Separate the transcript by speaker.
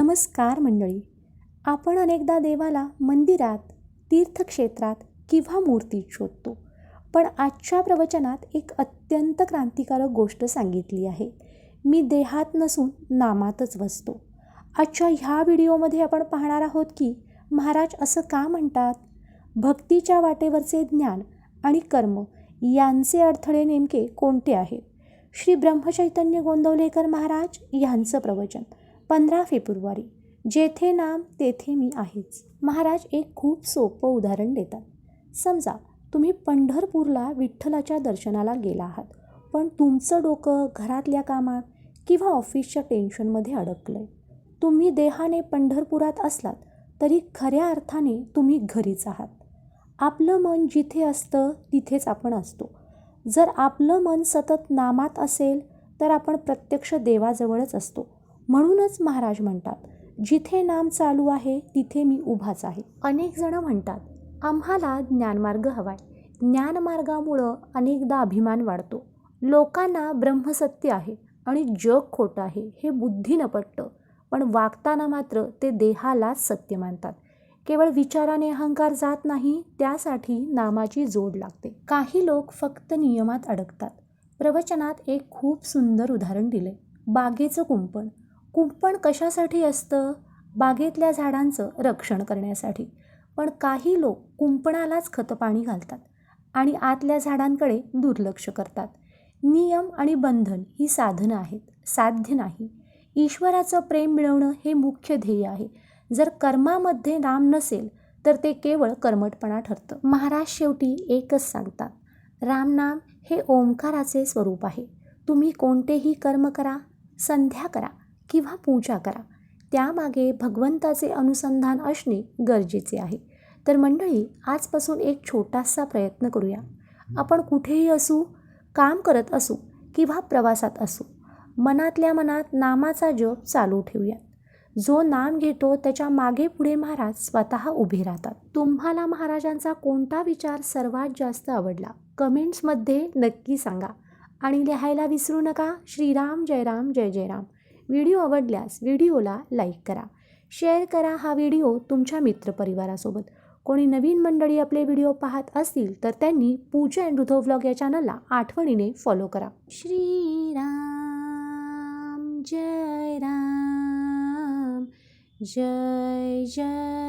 Speaker 1: नमस्कार मंडळी. आपण अनेकदा देवाला मंदिरात तीर्थक्षेत्रात किंवा मूर्तीत शोधतो. पण आजच्या प्रवचनात एक अत्यंत क्रांतिकारक गोष्ट सांगितली आहे. मी देहात नसून नामातच वसतो आजच्या ह्या व्हिडिओमध्ये आपण पाहणार आहोत की महाराज असं का म्हणतात? भक्तीच्या वाटेवरचे ज्ञान आणि कर्म यांचे अडथळे नेमके कोणते आहेत? श्री ब्रह्मचैतन्य गोंदवलेकर महाराज यांचं प्रवचन. पंधरा फेब्रुवारी. जेथे नाम तेथे मी आहेच. महाराज एक खूप सोपं उदाहरण देतात. समजा तुम्ही पंढरपूरला विठ्ठलाच्या दर्शनाला गेला आहात. पण तुमचं डोकं घरातल्या कामात किंवा ऑफिसच्या टेन्शनमध्ये अडकलं आहे तुम्ही देहाने पंढरपुरात असलात तरी खऱ्या अर्थाने तुम्ही घरीच आहात. आपलं मन जिथे असतं तिथेच आपण असतो. जर आपलं मन सतत नामात असेल तर आपण प्रत्यक्ष देवाजवळच असतो. म्हणूनच महाराज म्हणतात जिथे नाम चालू आहे तिथे मी उभाच आहे. अनेक जण म्हणतात आम्हाला ज्ञानमार्ग हवाय. ज्ञानमार्गामुळं अनेकदा अभिमान वाढतो. लोकांना ब्रह्मसत्य आहे आणि जग खोटं आहे हे बुद्धीनं पटतं. पण वागताना मात्र ते देहालाच सत्य मानतात. केवळ विचाराने अहंकार जात नाही त्यासाठी नामाची जोड लागते. काही लोक फक्त नियमात अडकतात. प्रवचनात एक खूप सुंदर उदाहरण दिले बागेचं कुंपण. कुंपण कशासाठी असतं? बागेतल्या झाडांचं रक्षण करण्यासाठी. पण काही लोक कुंपणालाच खतपाणी घालतात आणि आतल्या झाडांकडे दुर्लक्ष करतात. नियम आणि बंधन ही साधनं आहेत साध्य नाही. ईश्वराचं प्रेम मिळवणं हे मुख्य ध्येय आहे. जर कर्मामध्ये नाम नसेल तर ते केवळ कर्मटपणा ठरतं. महाराज शेवटी एकच सांगतात रामनाम हे ओंकाराचे स्वरूप आहे. तुम्ही कोणतेही कर्म करा संध्या करा. किंवा पूजा करा. त्यामागे भगवंताचे अनुसंधान असणे गरजेचे आहे. तर मंडळी आजपासून एक छोटासा प्रयत्न करूया. आपण कुठेही असू काम करत असू किंवा प्रवासात असू मनातल्या मनात नामाचा जप चालू ठेवूया. जो नाम घेतो त्याच्यामागे पुढे महाराज स्वतः उभे राहतात. तुम्हाला महाराजांचा कोणता विचार सर्वात जास्त आवडला? कमेंट्समध्ये नक्की सांगा. आणि लिहायला विसरू नका. श्रीराम जयराम जय जयराम. व्हिडिओ आवडल्यास व्हिडिओला लाईक करा. शेअर करा हा व्हिडिओ तुमच्या मित्रपरिवारासोबत. कोणी नवीन मंडळी आपले व्हिडिओ पाहत असतील तर त्यांनी पूजा अँड रुधो व्लॉग या चॅनलला आठवणीने फॉलो करा. श्रीराम जय राम जय जय.